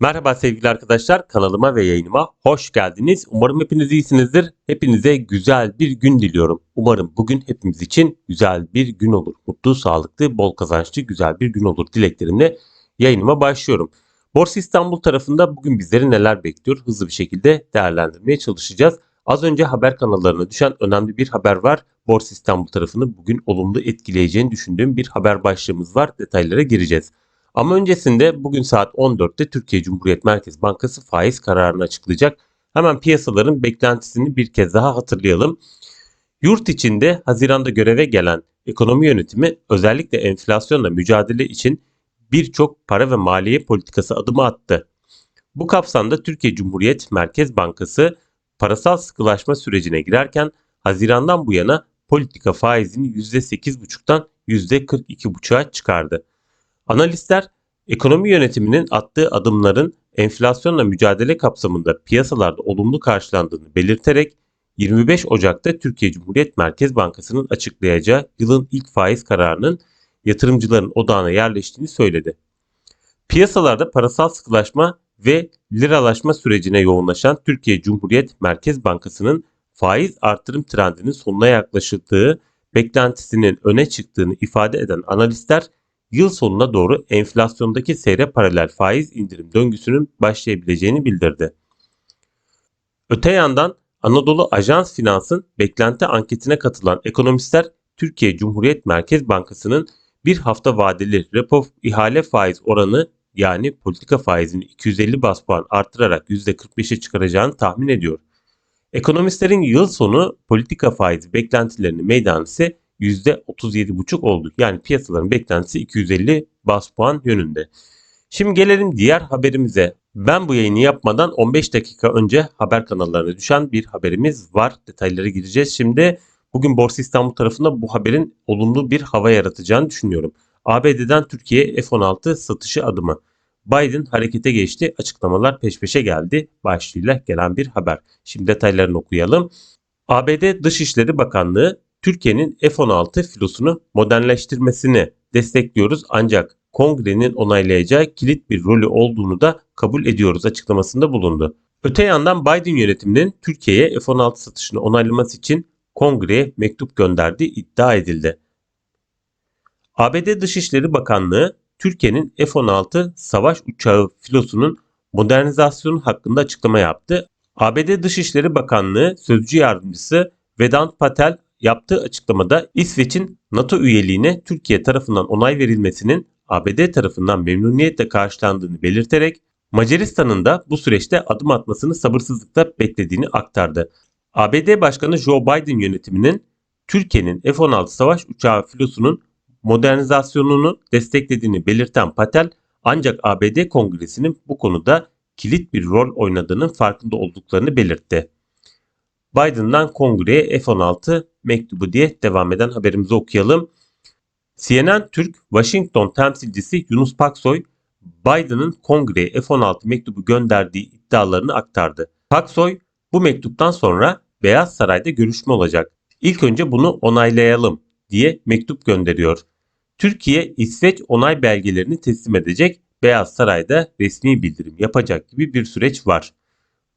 Merhaba sevgili arkadaşlar kanalıma ve yayınıma hoş geldiniz. Umarım hepiniz iyisinizdir. Hepinize güzel bir gün diliyorum. Umarım bugün hepimiz için güzel bir gün olur. Mutlu, sağlıklı, bol kazançlı güzel bir gün olur dileklerimle yayınıma başlıyorum. Borsa İstanbul tarafında bugün bizleri neler bekliyor hızlı bir şekilde değerlendirmeye çalışacağız. Az önce haber kanallarına düşen önemli bir haber var. Borsa İstanbul tarafını bugün olumlu etkileyeceğini düşündüğüm bir haber başlığımız var. Detaylara gireceğiz. Ama öncesinde bugün saat 14'te Türkiye Cumhuriyet Merkez Bankası faiz kararını açıklayacak. Hemen piyasaların beklentisini bir kez daha hatırlayalım. Yurt içinde Haziran'da göreve gelen ekonomi yönetimi özellikle enflasyonla mücadele için birçok para ve maliye politikası adımı attı. Bu kapsamda Türkiye Cumhuriyet Merkez Bankası parasal sıkılaşma sürecine girerken Haziran'dan bu yana politika faizini %8,5'tan %42,5'a çıkardı. Analistler ekonomi yönetiminin attığı adımların enflasyonla mücadele kapsamında piyasalarda olumlu karşılandığını belirterek 25 Ocak'ta Türkiye Cumhuriyet Merkez Bankası'nın açıklayacağı yılın ilk faiz kararının yatırımcıların odağına yerleştiğini söyledi. Piyasalarda parasal sıkılaşma ve liralaşma sürecine yoğunlaşan Türkiye Cumhuriyet Merkez Bankası'nın faiz artırım trendinin sonuna yaklaşıldığı beklentisinin öne çıktığını ifade eden analistler yıl sonuna doğru enflasyondaki seyre paralel faiz indirim döngüsünün başlayabileceğini bildirdi. Öte yandan Anadolu Ajans Finans'ın beklenti anketine katılan ekonomistler Türkiye Cumhuriyet Merkez Bankası'nın bir hafta vadeli repo ihale faiz oranı yani politika faizini 250 bas puan artırarak %45'e çıkaracağını tahmin ediyor. Ekonomistlerin yıl sonu politika faizi beklentilerini meydan ise %37,5 oldu. Yani piyasaların beklentisi 250 bas puan yönünde. Şimdi gelelim diğer haberimize. Ben bu yayını yapmadan 15 dakika önce haber kanallarına düşen bir haberimiz var. Detaylara gireceğiz. Şimdi bugün Borsa İstanbul tarafında bu haberin olumlu bir hava yaratacağını düşünüyorum. ABD'den Türkiye F-16 satışı adımı. Biden harekete geçti. Açıklamalar peş peşe geldi. Başlığıyla gelen bir haber. Şimdi detaylarını okuyalım. ABD Dışişleri Bakanlığı Türkiye'nin F-16 filosunu modernleştirmesini destekliyoruz ancak kongrenin onaylayacağı kilit bir rolü olduğunu da kabul ediyoruz açıklamasında bulundu. Öte yandan Biden yönetiminin Türkiye'ye F-16 satışını onaylaması için kongreye mektup gönderdiği iddia edildi. ABD Dışişleri Bakanlığı Türkiye'nin F-16 savaş uçağı filosunun modernizasyonu hakkında açıklama yaptı. ABD Dışişleri Bakanlığı Sözcü Yardımcısı Vedant Patel yaptığı açıklamada İsveç'in NATO üyeliğine Türkiye tarafından onay verilmesinin ABD tarafından memnuniyetle karşılandığını belirterek Macaristan'ın da bu süreçte adım atmasını sabırsızlıkla beklediğini aktardı. ABD Başkanı Joe Biden yönetiminin Türkiye'nin F-16 savaş uçağı filosunun modernizasyonunu desteklediğini belirten Patel ancak ABD Kongresi'nin bu konuda kilit bir rol oynadığının farkında olduklarını belirtti. Biden'dan kongreye F-16 mektubu diye devam eden haberimizi okuyalım. CNN Türk Washington temsilcisi Yunus Paksoy Biden'ın kongreye F-16 mektubu gönderdiği iddialarını aktardı. Paksoy bu mektuptan sonra Beyaz Saray'da görüşme olacak. İlk önce bunu onaylayalım diye mektup gönderiyor. Türkiye İsveç onay belgelerini teslim edecek, Beyaz Saray'da resmi bildirim yapacak gibi bir süreç var.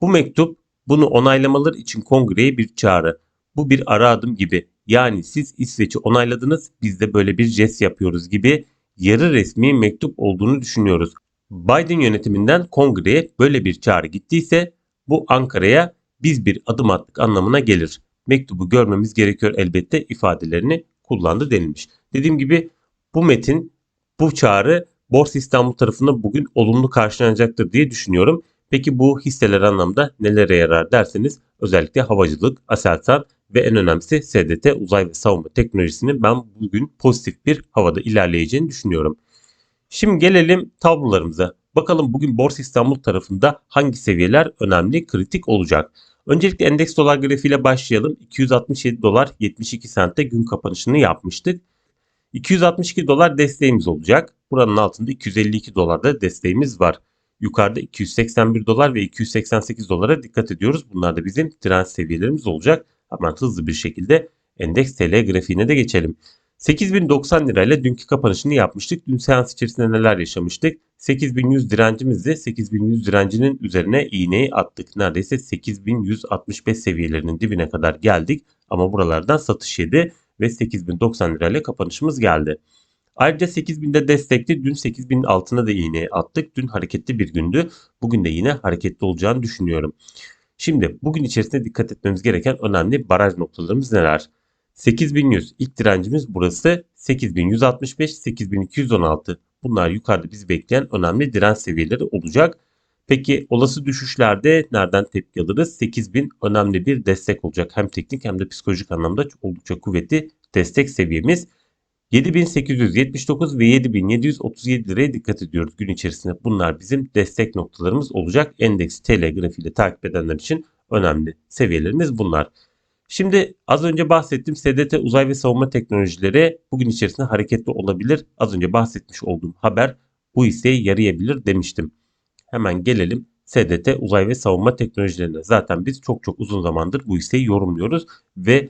Bu mektup bunu onaylamaları için kongreye bir çağrı. Bu bir ara adım gibi. Yani siz İsveç'i onayladınız biz de böyle bir jest yapıyoruz gibi yarı resmi mektup olduğunu düşünüyoruz. Biden yönetiminden kongreye böyle bir çağrı gittiyse bu Ankara'ya biz bir adım attık anlamına gelir. Mektubu görmemiz gerekiyor elbette ifadelerini kullandı denilmiş. Dediğim gibi bu metin, bu çağrı Borsa İstanbul tarafından bugün olumlu karşılanacaktır diye düşünüyorum. Peki bu hisseler anlamda nelere yarar derseniz özellikle havacılık, Aselsan ve en önemlisi SDT uzay ve savunma teknolojisinin ben bugün pozitif bir havada ilerleyeceğini düşünüyorum. Şimdi gelelim tablolarımıza. Bakalım bugün Borsa İstanbul tarafında hangi seviyeler önemli, kritik olacak. Öncelikle endeks dolar grafiğiyle başlayalım. 267 dolar 72 sente gün kapanışını yapmıştık. 262 dolar desteğimiz olacak. Buranın altında 252 dolarda desteğimiz var. Yukarıda 281 dolar ve 288 dolara dikkat ediyoruz. Bunlar da bizim direnç seviyelerimiz olacak. Hemen hızlı bir şekilde endeks TL grafiğine de geçelim. 8090 lirayla dünkü kapanışını yapmıştık. Dün seans içerisinde neler yaşamıştık? 8100 direncimizdi. 8100 direncinin üzerine iğneyi attık. Neredeyse 8165 seviyelerinin dibine kadar geldik. Ama buralardan satış yedi ve 8090 lirayla kapanışımız geldi. Ayrıca 8000'de destekli dün 8000'in altına da iğneyi attık. Dün hareketli bir gündü. Bugün de yine hareketli olacağını düşünüyorum. Şimdi bugün içerisinde dikkat etmemiz gereken önemli baraj noktalarımız neler? 8100 ilk direncimiz burası 8165 8216 bunlar yukarıda bizi bekleyen önemli direnç seviyeleri olacak. Peki olası düşüşlerde nereden tepki alırız? 8000 önemli bir destek olacak. Hem teknik hem de psikolojik anlamda oldukça kuvvetli destek seviyemiz. 7879 ve 7737 liraya dikkat ediyoruz gün içerisinde. Bunlar bizim destek noktalarımız olacak. Endeks TL grafiğiyle takip edenler için önemli seviyelerimiz bunlar. Şimdi az önce bahsettiğim SDT uzay ve savunma teknolojileri bugün içerisinde hareketli olabilir. Az önce bahsetmiş olduğum haber bu hisseyi yarayabilir demiştim. Hemen gelelim SDT uzay ve savunma teknolojilerine. Zaten biz çok çok uzun zamandır bu hisseyi yorumluyoruz ve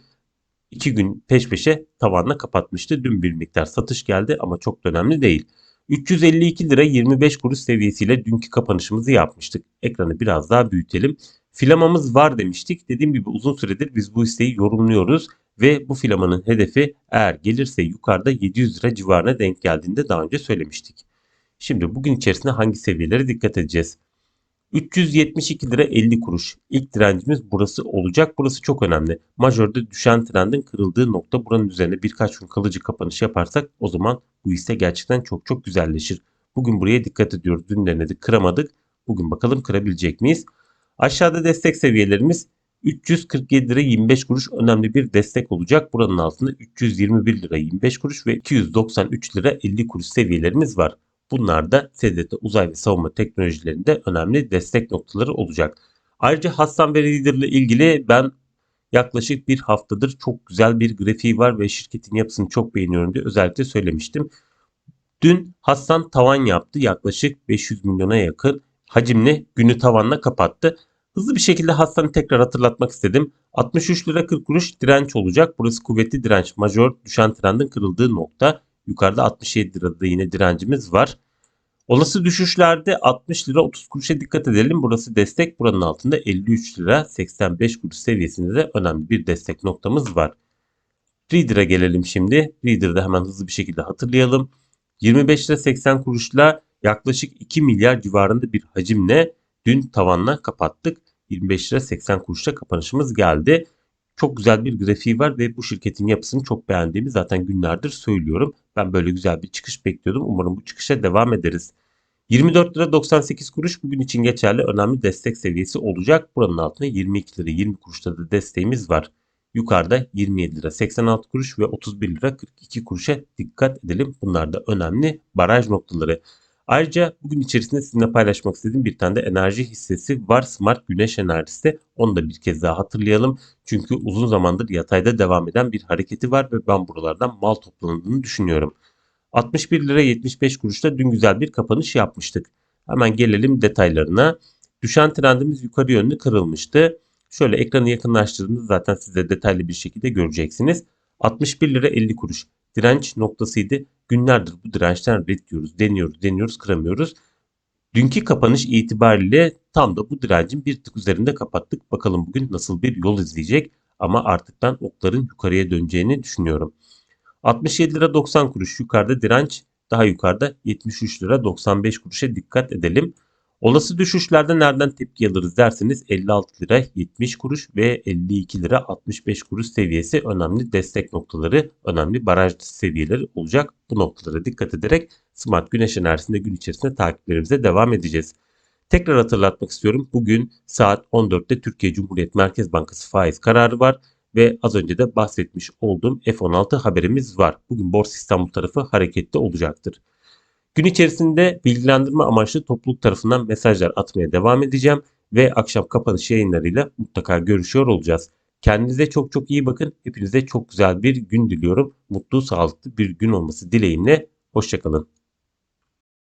2 gün peş peşe tavanla kapatmıştı. Dün bir miktar satış geldi ama çok da önemli değil. 352 lira 25 kuruş seviyesiyle dünkü kapanışımızı yapmıştık. Ekranı biraz daha büyütelim. Filamamız var demiştik. Dediğim gibi uzun süredir biz bu isteği yorumluyoruz ve bu filamanın hedefi eğer gelirse yukarıda 700 lira civarına denk geldiğinde daha önce söylemiştik. Şimdi bugün içerisinde hangi seviyelere dikkat edeceğiz? 372 lira 50 kuruş. İlk direncimiz burası olacak. Burası çok önemli. Majörde düşen trendin kırıldığı nokta buranın üzerine birkaç gün kalıcı kapanış yaparsak o zaman bu hisse gerçekten çok çok güzelleşir. Bugün buraya dikkat ediyoruz. Dün denedik kıramadık. Bugün bakalım kırabilecek miyiz? Aşağıda destek seviyelerimiz 347 lira 25 kuruş önemli bir destek olacak. Buranın altında 321 lira 25 kuruş ve 293 lira 50 kuruş seviyelerimiz var. Bunlar da SDT uzay ve savunma teknolojilerinde önemli destek noktaları olacak. Ayrıca Hassan ve Reader ile ilgili ben yaklaşık bir haftadır çok güzel bir grafiği var ve şirketin yapısını çok beğeniyorum diye özellikle söylemiştim. Dün Hassan tavan yaptı yaklaşık 500 milyona yakın hacimli günü tavanla kapattı. Hızlı bir şekilde Hassan'ı tekrar hatırlatmak istedim. 63 lira 40 kuruş direnç olacak. Burası kuvvetli direnç. Major düşen trendin kırıldığı nokta. Yukarıda 67 lirada yine direncimiz var. Olası düşüşlerde 60 lira 30 kuruşa dikkat edelim. Burası destek. Buranın altında 53 lira 85 kuruş seviyesinde de önemli bir destek noktamız var. Reader'a gelelim şimdi. Reader'da hemen hızlı bir şekilde hatırlayalım. 25 lira 80 kuruşla yaklaşık 2 milyar civarında bir hacimle dün tavanla kapattık. 25 lira 80 kuruşla kapanışımız geldi. Çok güzel bir grafiği var ve bu şirketin yapısını çok beğendiğimi zaten günlerdir söylüyorum. Ben böyle güzel bir çıkış bekliyordum. Umarım bu çıkışa devam ederiz. 24 lira 98 kuruş bugün için geçerli önemli destek seviyesi olacak. Buranın altında 22 lira 20 kuruşta da desteğimiz var. Yukarıda 27 lira 86 kuruş ve 31 lira 42 kuruşa dikkat edelim. Bunlar da önemli baraj noktaları. Ayrıca bugün içerisinde sizinle paylaşmak istediğim bir tane de enerji hissesi var. Smart Güneş Enerjisi. Onu da bir kez daha hatırlayalım. Çünkü uzun zamandır yatayda devam eden bir hareketi var ve ben buralardan mal toplandığını düşünüyorum. 61 lira 75 kuruşta dün güzel bir kapanış yapmıştık. Hemen gelelim detaylarına. Düşen trendimiz yukarı yönlü kırılmıştı. Şöyle ekranı yakınlaştırdığınızda zaten siz de detaylı bir şekilde göreceksiniz. 61 lira 50 kuruş direnç noktasıydı. Günlerdir bu dirençten red diyoruz, deniyoruz, deniyoruz, kıramıyoruz. Dünkü kapanış itibariyle tam da bu direncin bir tık üzerinde kapattık. Bakalım bugün nasıl bir yol izleyecek ama artık ben okların yukarıya döneceğini düşünüyorum. 67 lira 90 kuruş yukarıda direnç daha yukarıda 73 lira 95 kuruşa dikkat edelim. Olası düşüşlerde nereden tepki alırız derseniz 56 lira 70 kuruş ve 52 lira 65 kuruş seviyesi önemli destek noktaları, önemli baraj seviyeleri olacak. Bu noktalara dikkat ederek Smart Güneş Enerjisi'nde gün içerisinde takiplerimize devam edeceğiz. Tekrar hatırlatmak istiyorum. Bugün saat 14'te Türkiye Cumhuriyet Merkez Bankası faiz kararı var ve az önce de bahsetmiş olduğum F16 haberimiz var. Bugün Borsa İstanbul tarafı hareketli olacaktır. Gün içerisinde bilgilendirme amaçlı topluluk tarafından mesajlar atmaya devam edeceğim ve akşam kapanış yayınlarıyla mutlaka görüşüyor olacağız. Kendinize çok çok iyi bakın. Hepinize çok güzel bir gün diliyorum. Mutlu, sağlıklı bir gün olması dileğimle. Hoşçakalın.